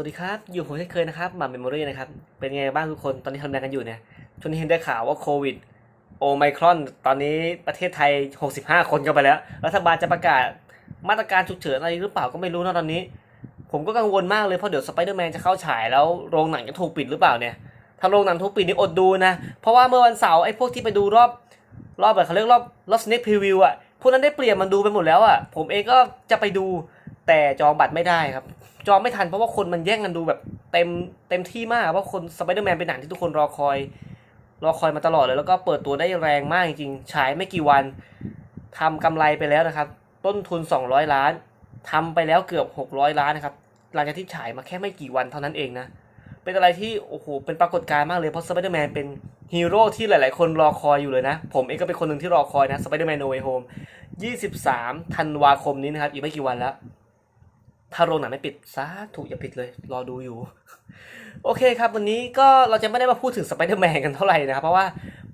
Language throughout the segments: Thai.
สวัสดีครับ อยู่ผมเช่นเคยนะครับหมาเมมโมรี่นะครับ เป็นไงบ้างทุกคนตอนนี้ทำงานกันอยู่เนี่ยช่วงนี้เห็นได้ข่าวว่าโควิด โอไมครอน ตอนนี้ประเทศไทย 65 คนกันไปแล้ว รัฐบาลจะประกาศมาตรการฉุกเฉินอะไรหรือเปล่าก็ไม่รู้นะตอนนี้ ผมก็กังวลมากเลยเพราะเดี๋ยวสไปเดอร์แมนจะเข้าฉายแล้วโรงหนังจะถูกปิดหรือเปล่าเนี่ย ถ้าโรงหนังถูกปิดนี่อดดูนะ เพราะว่าเมื่อวันเสาร์ไอ้พวกที่ไปดูรอบรอบแบบเขาเรียกรอบรอบสเน็กพรีวิวอะพวกนั้นได้เปลี่ยนมันดูไปหมดแล้วอะผมเองก็จะไปดูแต่จองบัตรไม่ได้ครับ จองไม่ทันเพราะว่าคนมันแย่งกันดูแบบเต็มเต็มที่มากเพราะคนสไปเดอร์แมนเป็นหนังที่ทุกคนรอคอย รอคอยมาตลอดเลย แล้วก็เปิดตัวได้แรงมากจริงๆฉายไม่กี่วันทำกำไรไปแล้วนะครับ ต้นทุน 200 ล้านทำไปแล้วเกือบ 600 ล้านนะครับหลังจากที่ฉายมาแค่ไม่กี่วันเท่านั้นเองนะเป็นอะไรที่โอ้โหเป็นปรากฏการณ์มากเลยเพราะสไปเดอร์แมนเป็นฮีโร่ที่หลาย ๆ คนรอคอยอยู่เลยนะ ผมเองก็เป็นคนหนึ่งที่รอคอยนะสไปเดอร์แมนโนเวโฮม23 ธันวาคมนี้นะครับ อีกไม่กี่วันแล้ว ถ้าโรงหนังไม่ปิดซาถูกอย่าปิดเลย รอดูอยู่ โอเคครับ วันนี้ก็เราจะไม่ได้มาพูดถึงสไปเดอร์แมนกันเท่าไหร่นะครับ เพราะว่า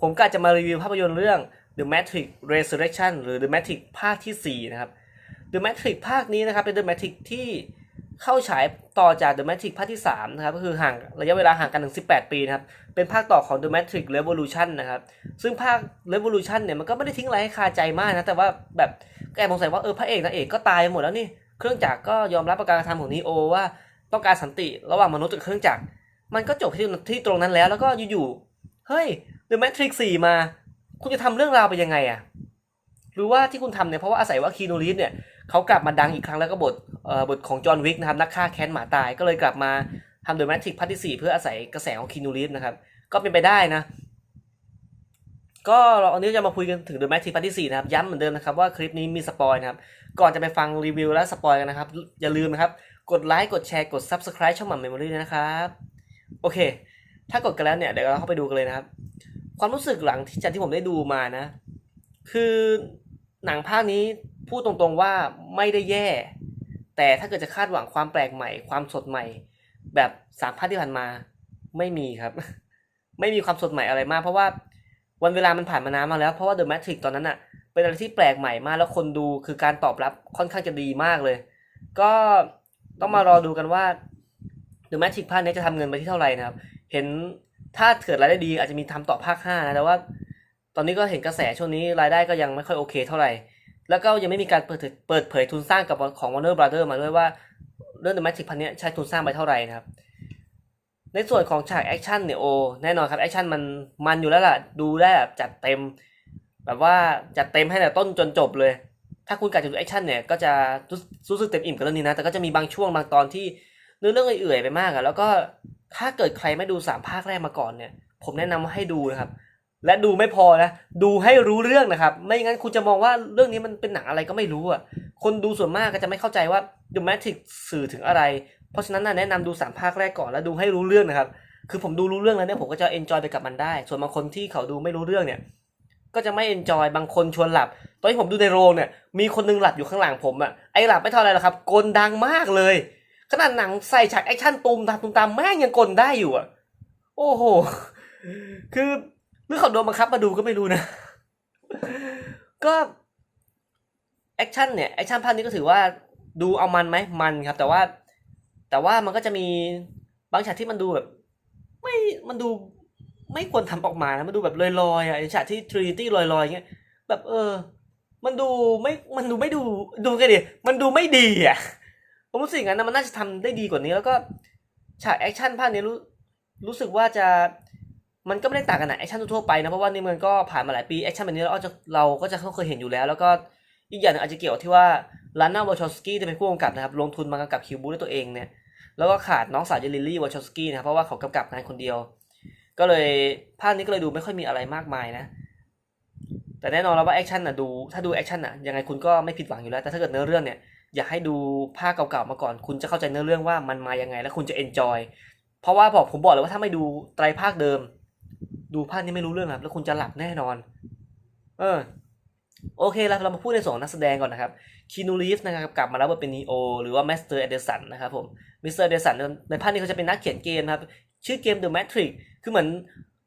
ผมก็จะมารีวิวภาพยนตร์เรื่อง The Matrix Resurrection หรือ The Matrix ภาคที่ 4 นะครับ The Matrix ภาคนี้นะครับเป็น The Matrix ที่เข้าฉายต่อจาก The Matrix ภาคที่ 3 นะครับ ก็คือห่างระยะเวลาห่างกันถึง 18 ปีนะครับ เป็นภาคต่อของ The Matrix Revolution นะครับ ซึ่งภาค Revolution เนี่ยมันก็ไม่ได้ทิ้งอะไรให้คาใจมากนะ แต่ว่าแบบแกสงสัยว่าเออพระเอกนางเอกก็ตายหมดแล้วนี่ เครื่องจักรก็ยอมรับประการกระทำของนีโอว่าต้องการสันติระหว่างมนุษย์กับเครื่องจักร มันก็จบที่ที่ตรงนั้นแล้ว แล้วก็อยู่ๆ เฮ้ย The Matrix 4มา คุณจะทำเรื่องราวไปยังไงอะหรือว่าที่คุณทำเนี่ยเพราะว่าอาศัยว่าคีนูรีฟเนี่ยเขากลับมาดังอีกครั้งแล้วก็บทเอ่อบทของจอห์นวิกนะครับนักฆ่าแค้นหมาตายก็เลยกลับมาทำ The Matrix ภาคที่4เพื่ออาศัยกระแสของคีนูรีฟนะครับก็เป็นไปได้นะก็เราวันนี้จะมาคุยกันถึง The Matrix ภาคที่4นะครับ ย้ำเหมือนเดิมนะครับว่าคลิปนี้มีสปอยนะครับ ก่อนจะไปฟังรีวิวและสปอยกันนะครับ อย่าลืมนะครับ กดไลค์กดแชร์กด Subscribe ช่องหม่ำเมมโมรี่นะครับ โอเค ถ้ากดกันแล้วเนี่ยเดี๋ยวเราเข้าไปดูกันเลยนะครับ ความรู้สึกหลังที่จากที่ผมได้ดูมานะ คือหนังภาคนี้พูดตรงๆว่าไม่ได้แย่ แต่ถ้าเกิดจะคาดหวังความแปลกใหม่ ความสดใหม่ แบบสามภาคที่ผ่านมาไม่มีครับ ไม่มีความสดใหม่อะไรมาก เพราะว่าวันเวลามันผ่านมานานมาแล้วเพราะว่า The Matrix ตอนนั้นอะ เป็นอะไรที่แปลกใหม่มากแล้วคนดูคือการตอบรับค่อนข้างจะดีมากเลย ก็ต้องมารอดูกันว่า The Matrix ภาคนี้จะทำเงินไปที่เท่าไหร่นะครับ เห็นถ้าเกิดรายได้ดีอาจจะมีทำต่อภาค5นะแต่ว่าตอนนี้ก็เห็นกระแสช่วงนี้รายได้ก็ยังไม่ค่อยโอเคเท่าไหร่ แล้วก็ยังไม่มีการเปิดเผยเปิดเผยทุนสร้างกับของ Warner Brother มาด้วยว่าเรื่อง The Matrix พันนี้ใช้ทุนสร้างไปเท่าไหร่นะครับ ในส่วนของฉากแอคชั่นเนี่ยโอแน่นอนครับแอคชั่นมันมันอยู่แล้วล่ะ ดูได้แบบจัดเต็ม แบบว่าจัดเต็มให้แต่ต้นจนจบเลย ถ้าคุณกะจะดูแอคชั่นเนี่ยก็จะรู้สึกเต็มอิ่มกับเรื่องนี้นะ แต่ก็จะมีบางช่วงบางตอนที่เนื้อเรื่องเอื่อยๆไปมากอะแล้วก็ถ้าเกิดใครไม่ดูสามภาคแรกมาก่อนเนี่ย ผมแนะนำว่าให้ดูนะครับ และดูไม่พอนะ ดูให้รู้เรื่องนะครับ ไม่งั้นคุณจะมองว่าเรื่องนี้มันเป็นหนังอะไรก็ไม่รู้อะคนดูส่วนมากก็จะไม่เข้าใจว่า The Matrix สื่อถึงอะไร เพราะฉะนั้นนะแนะนำดูสามภาคแรกก่อนแล้วดูให้รู้เรื่องนะครับ คือผมดูรู้เรื่องแล้วเนี่ยผมก็จะเอนจอยไปกับมันได้ ส่วนบางคนที่เขาดูไม่รู้เรื่องเนี่ย ก็จะไม่เอนจอยบางคนชวนหลับ ตอนที่ผมดูในโรงเนี่ยมีคนนึงหลับอยู่ข้างหลังผมอะไอหลับไม่เท่าไรหรอกครับกลดังมากเลย ขนาดหนังใส่ฉากแอคชั่นตูมตามตูมตามแม่งยังกลได้อยู่อะโอ้โห คือหรือเขาโดนบังคับมาดูก็ไม่รู้นะ ก็แอคชั่นเนี่ยแอคชั่นภาคนี้ก็ถือว่าดูเอามันไหมมันครับ แต่ว่าแต่ว่ามันก็จะมีบางฉากที่มันดูแบบ ไม่มันดู ไม่ควรทำออกมานะมันดูแบบลอยๆอะฉากที่ทรีตี้ลอยๆอย่างเงี้ยแบบเออ มันดูไม่มันดูไม่ดูดูกันดิมันดูไม่ดีอะผมรู้สึกอย่างนั้นนะมันน่าจะทำได้ดีกว่านี้ แล้วก็ฉากแอคชั่นภาคนี้รู้รู้สึกว่าจะมันก็ไม่ได้ต่างกันนะแอคชั่นทั่วไปนะเพราะว่านี่มันก็ผ่านมาหลายปีแอคชั่นแบบนี้เราก็จะเราก็จะเคยเห็นอยู่แล้ว แล้วก็อีกอย่างหนึงอาจจะเกี่ยวที่ว่าลาน่าวอชอสกี้จะเป็นผู้กำกับนะครับลงทุนมากำกับคิวบูด้วยตัวเองเนี่ยแล้วก็ขาดน้องสาวเจลิลลี่วอชอสกี้นะครับเพราะว่าเขากำกับงานคนเดียว ก็เลยภาคนี้ก็เลยดูไม่ค่อยมีอะไรมากมายนะ แต่แน่นอนแล้วว่าแอคชั่นน่ะดูถ้าดูแอคชั่นน่ะยังไงคุณก็ไม่ผิดหวังอยู่แล้ว แต่ถ้าเกิดเนื้อเรื่องเนี่ยอยากให้ดูภาคเก่าๆมาก่อน คุณจะเข้าใจเนื้อเรื่องว่ามันมายังไง แล้วคุณจะเอนจอยเพราะว่าบอกผมบอกเลยว่าถ้าไม่ดูไตรภาคเดิม ดูภาคนี้ไม่รู้เรื่องครับแล้วคุณจะหลับแน่นอน เออโอเคแล้วเรามาพูดในส่วนนักแสดงก่อนนะครับคีนูรีฟนะครับกลับมาแล้วว่าเป็นนีโอหรือว่าแมสเตอร์เอเดสันนะครับผมมิสเตอร์เอเดสันในภาคนี้เขาจะเป็นนักเขียนเกมครับ ชื่อเกม The Matrix คือเหมือน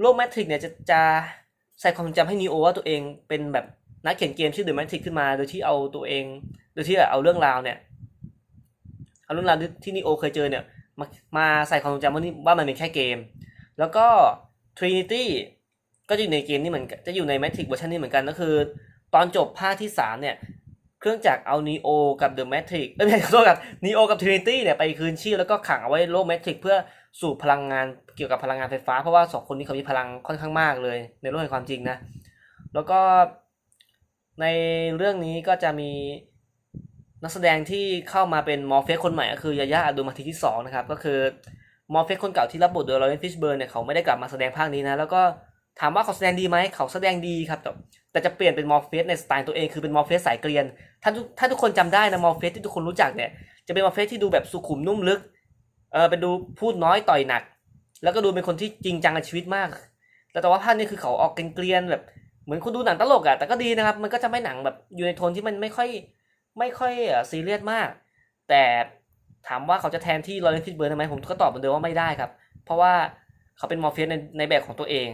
โลก Matrix เนี่ยจะจะใส่ความทรงจำให้นีโอว่าตัวเองเป็นแบบนักเขียนเกมชื่อ The Matrix ขึ้นมา โดยที่เอาตัวเอง โดยที่เอาเรื่องราวเนี่ย เอาเรื่องราวที่นีโอเคยเจอเนี่ย มามาใส่ความทรงจำว่านี่ว่ามันเป็นแค่เกม แล้วก็ Trinity ก็จะอยู่ในเกมนี้เหมือนจะอยู่ใน Matrix เวอร์ชันนี้เหมือนกันก็คือ ตอนจบภาคที่ 3 เนี่ย เครื่องจักรเอา Neo กับ The Matrix เอ้ยไม่ใช่ขอโทษครับ Neo กับ Trinity เนี่ยไปคืนชีพแล้วก็ขังเอาไว้โลก Matrix เพื่อ สูบพลังงานเกี่ยวกับพลังงานไฟฟ้า เพราะว่าสองคนนี้เขามีพลังค่อนข้างมากเลย ในโลกแห่งความจริงนะ แล้วก็ในเรื่องนี้ก็จะมีนักแสดงที่เข้ามาเป็นมอร์เฟสคนใหม่ก็คือยาย่าอดูมาทีที่สองนะครับก็คือมอร์เฟสคนเก่าที่รับบทโดยลอเรนฟิชเบิร์นเนี่ยเขาไม่ได้กลับมาแสดงภาคนี้นะแล้วก็ถามว่าเขาแสดงดีไหมเขาแสดงดีครับแต่แต่จะเปลี่ยนเป็นมอร์เฟสในสไตล์ตัวเองคือเป็นมอร์เฟสสายเกรียนถ้าทุกถ้าทุกคนจำได้นะมอร์เฟสที่ทุกคนรู้จักเนี่ยจะเป็นมอร์เฟสที่ดูแบบสุขุมนุ่มลึก เออเป็นดูพูดน้อยต่อยหนัก แล้วก็ดูเป็นคนที่จริงจังกับชีวิตมาก แต่แต่ว่าภาคนี้คือเขาออกเกรียนแบบเหมือนคุณดูหนังตลกอะแต่ก็ดีนะครับ มันก็จะไม่หนังแบบอยู่ในโทนที่มันไม่ค่อยไม่ค่อยซีเรียสมาก แต่ถามว่าเขาจะแทนที่ลอเรนฟิชเบิร์นได้ไหมผมก็ตอบเหมือนเดิมว่าไม่ได้ครับ เพราะว่าเขาเป็นมอร์เฟียสในในแบบของตัวเอง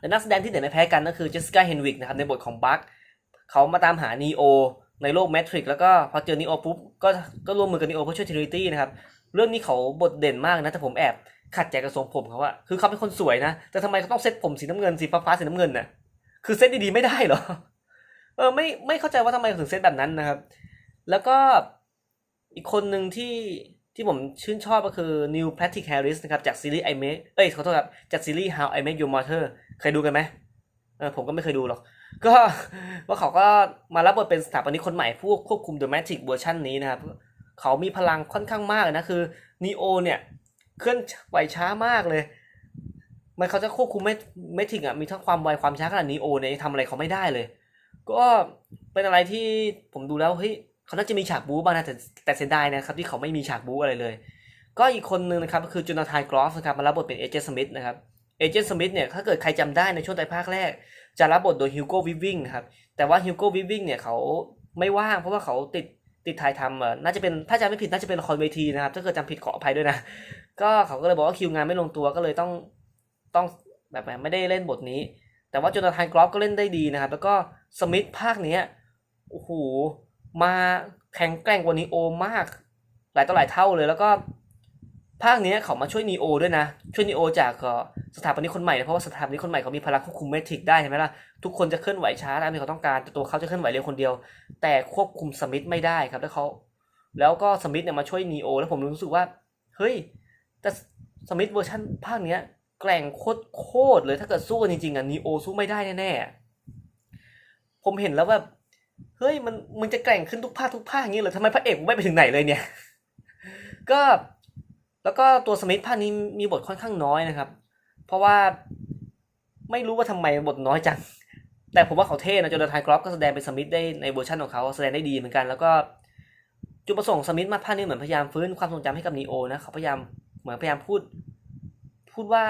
และนักแสดงที่เด่นไม่แพ้กันก็คือเจสสิก้าเฮนวิกนะครับในบทของบัคเขามาตามหานีโอในโลกแมทริกแล้วก็พอเจอนีโอปุ๊บก็ก็ร่วมมือกับนีโอเพื่อช่วยทรินิตี้นะครับ เรื่องนี้เขาบทเด่นมากนะแต่ผมแอบขัดใจกับทรงผมเขาว่าคือเขาเป็นคนสวยนะแต่ทำไมเขาต้องเซ็ตผมสีน้ำเงินสีฟ้าฟ้าสีน้ำเงินน่ะคือเซ็ตดีๆไม่ได้เหรอเออไม่ไม่เข้าใจว่าทำไมถึงเซ็ตแบบนั้นนะครับ แล้วก็อีกคนหนึ่งที่ที่ผมชื่นชอบก็คือ Neil Patrick Harris นะครับ จากซีรีส์ I Make เอ้ยขอโทษครับจากซีรีส์ How I Met Your Mother เคยดูกันไหมเออผมก็ไม่เคยดูหรอก ก็ว่าเขาก็มารับบทเป็นสถาปนิกคนใหม่ผู้ควบคุม The Matrix เวอร์ชันนี้นะครับ เขามีพลังค่อนข้างมากนะคือ Neo เนี่ยเคลื่อนไหวช้ามากเลย มันเขาจะควบคุมไม่ไม่ถึงอะมีทั้งความไวความช้าขนาดนีโอเนี่ยทำอะไรเขาไม่ได้เลย ก็เป็นอะไรที่ผมดูแล้วเฮ้ยเขาน่าจะมีฉากบู๊บ้างนะแต่แต่เสียดายนะครับที่เขาไม่มีฉากบู๊อะไรเลย ก็อีกคนนึงนะครับก็คือจูนาธานกรอฟนะครับมารับบทเป็นเอเจนต์สมิธนะครับเอเจนต์สมิธเนี่ยถ้าเกิดใครจำได้ในช่วงไตรภาคแรก จะรับบทโดยฮิวโก้วิฟวิงครับแต่ว่าฮิวโก้วิฟวิงเนี่ยเขาไม่ว่างเพราะว่าเขาติด ติดถ่ายทำน่าจะเป็นถ้าจำไม่ผิดน่าจะเป็นละครเวทีนะครับ ถ้าเกิดจำผิดขออภัยด้วยนะ ก็เขาก็เลยบอกว่าคิวงานไม่ลงตัวก็เลยต้องต้องแบบไม่ได้เล่นบทนี้ แต่ว่าจนาธานกรอฟก็เล่นได้ดีนะครับ แล้วก็สมิธภาคเนี้ยโอ้โหมาแข็งแกร่งกว่านีโอมาก หลายต่อหลายเท่าเลย แล้วก็ ภาคเนี้ยเขามาช่วยนีโอด้วยนะ ช่วยนีโอจากสถาปนิกคนใหม่นะเพราะว่าสถาปนิกคนใหม่เขามีพลังควบคุมเมทริกได้เห็นไหมล่ะ ทุกคนจะเคลื่อนไหวช้าตามที่เขาต้องการแต่ตัวเขาจะเคลื่อนไหวเร็วคนเดียว แต่ควบคุมสมิธไม่ได้ครับแล้วเขาแล้วก็สมิธเนี่ยมาช่วยนีโอแล้วผมรู้สึกว่า เฮ้ย แต่สมิธเวอร์ชันภาคเนี้ยแกร่งโคตรโคตรเลยถ้าเกิดสู้กันจริงๆอะนีโอสู้ไม่ได้แน่ๆผมเห็นแล้วแบบเฮ้ยมันมันจะแกร่งขึ้นทุกภาคทุกภาคอย่างนี้เลยทำไมพระเอกไม่ไปถึงไหนเลยเนี่ย ก็ แล้วก็ตัวสมิธภาคนี้มีบทค่อนข้างน้อยนะครับ เพราะว่าไม่รู้ว่าทำไมบทน้อยจัง แต่ผมว่าเขาเท่นะจนาธานกรอฟก็แสดงเป็นสมิธได้ในเวอร์ชันของเขาแสดงได้ดีเหมือนกัน แล้วก็จุดประสงค์สมิธมาภาคนี้เหมือนพยายามฟื้นความทรงจำให้กับนีโอนะเขาพยายามเหมือนพยายามพูด พูดว่า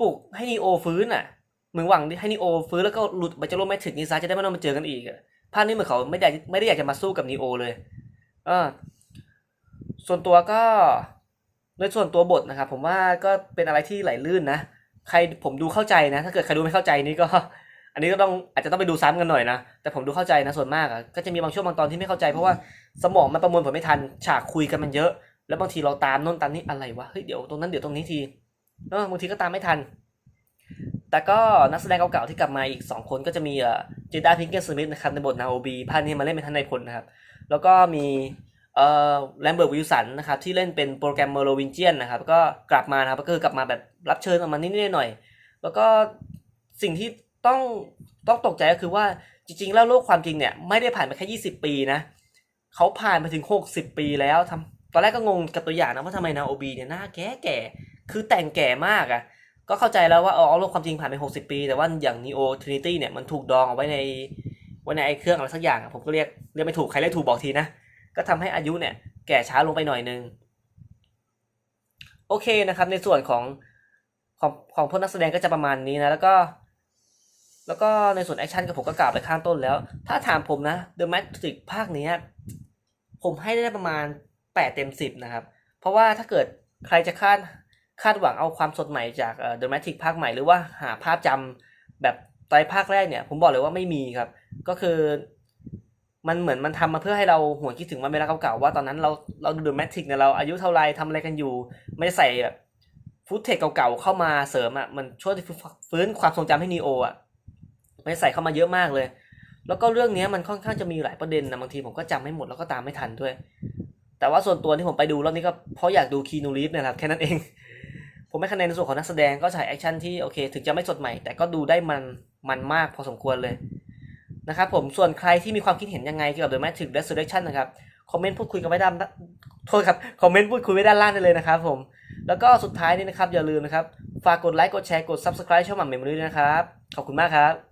ปลุกให้นีโอฟื้นอะเหมือนหวังให้นีโอฟื้นแล้วก็หลุดไปจากโลกแมทริกซ์นี้ซะจะได้ไม่ต้องมาเจอกันอีกภาคนี้เหมือนเขาไม่ได้ไม่ได้อยากจะมาสู้กับนีโอเลยเออส่วนตัวก็ ในส่วนตัวบทนะครับผมว่าก็เป็นอะไรที่ไหลลื่นนะ ใครผมดูเข้าใจนะ ถ้าเกิดใครดูไม่เข้าใจนี่ก็ อันนี้ก็ต้องอาจจะต้องไปดูซ้ำกันหน่อยนะ แต่ผมดูเข้าใจนะส่วนมากอะก็จะมีบางช่วงบางตอนที่ไม่เข้าใจเพราะว่าสมองมันประมวลผลไม่ทันฉากคุยกันมันเยอะ แล้วบางทีเราตามโน่นตามนี้อะไรวะเฮ้ยเดี๋ยวตรงนั้นเดี๋ยวตรงนี้ทีเออบางทีก็ตามไม่ทัน แต่ก็นักแสดงเก่าๆที่กลับมาอีก 2 คนก็จะมีเอ่อเจด้าพิงเกนสมิธนะครับในบทนาโอบีภาคนี้มาเล่นเป็นทนนายพลนะครับ แล้วก็มี เอ่อแลมเบิร์ตวิลสันนะครับที่เล่นเป็นโปรแกรมเมอร์โลวินเจียนนะครับก็กลับมานะครับก็คือกลับมาแบบรับเชิญออกมานิดๆหน่อยๆแล้วก็สิ่งที่ต้องต้องตกใจก็คือว่าจริงๆ แล้วโลกความจริงเนี่ยไม่ได้ผ่านไปแค่ 20 ปีนะเขาผ่านมาถึง 60 ปีแล้วทำตอนแรกก็งงกับตัวอย่างนะว่าทำไมนาโอบีเนี่ยหน้าแก่แก่ๆคือแต่งแก่มากอะก็เข้าใจแล้วว่าอ๋อโลกความจริงผ่านไป 60 ปี แต่ว่าอย่าง Neo Trinity เนี่ยมันถูกดองเอาไว้ในไว้ในไอ้เครื่องอะไรสักอย่างผมก็เรียกเรียกไม่ถูกใครเรียกถูกบอกทีนะ ก็ทำให้อายุเนี่ยแก่ช้าลงไปหน่อยนึง โอเคนะครับ ในส่วนของของของพวกนักแสดงก็จะประมาณนี้นะแล้วก็ แล้วก็ในส่วนแอคชั่นกับผมก็กล่าวไปข้างต้นแล้ว ถ้าถามผมนะ The Matrix ภาคนี้ผมให้ได้ประมาณ 8 เต็ม 10 นะครับ เพราะว่าถ้าเกิดใครจะคาดคาดหวังเอาความสดใหม่จากเอ่อ The Matrix ภาคใหม่หรือว่าหาภาพจำแบบไตรภาคแรกเนี่ย ผมบอกเลยว่าไม่มีครับ ก็คือ มันเหมือนมันทำมาเพื่อให้เราหวนคิดถึงวันเวลาเก่าๆว่าตอนนั้นเราเราดูเดอะแมทริกเนี่ยเราอายุเท่าไรทำอะไรกันอยู่ ไม่ได้ใส่แบบฟุตเทจเก่าๆเข้ามาเสริมอะมันช่วยฟื้นความทรงจำให้นีโออะไม่ใส่เข้ามาเยอะมากเลย แล้วก็เรื่องนี้มันค่อนข้างจะมีหลายประเด็นนะบางทีผมก็จำไม่หมดแล้วก็ตามไม่ทันด้วย แต่ว่าส่วนตัวที่ผมไปดูรอบนี้ก็เพราะอยากดูคีนูรีฟเนี่ยแหละแค่นั้นเอง ผมให้คะแนนในส่วนของนักแสดงก็ฉายแอคชั่นที่โอเค ถึงจะไม่สดใหม่ แต่ก็ดูได้มันมันมากพอสมควรเลย นะครับผมส่วนใครที่มีความคิดเห็นยังไงเกี่ยวกับ The Matrix Resurrection นะครับคอมเมนต์พูดคุยกันไว้ด้านโทษครับคอมเมนต์พูดคุยไว้ด้านล่างได้เลยนะครับผมแล้วก็สุดท้ายนี้นะครับอย่าลืมนะครับฝากกดไลค์กดแชร์กด Subscribe ช่องหม่ำเมมโมรี่ด้วยนะครับ ขอบคุณมากครับ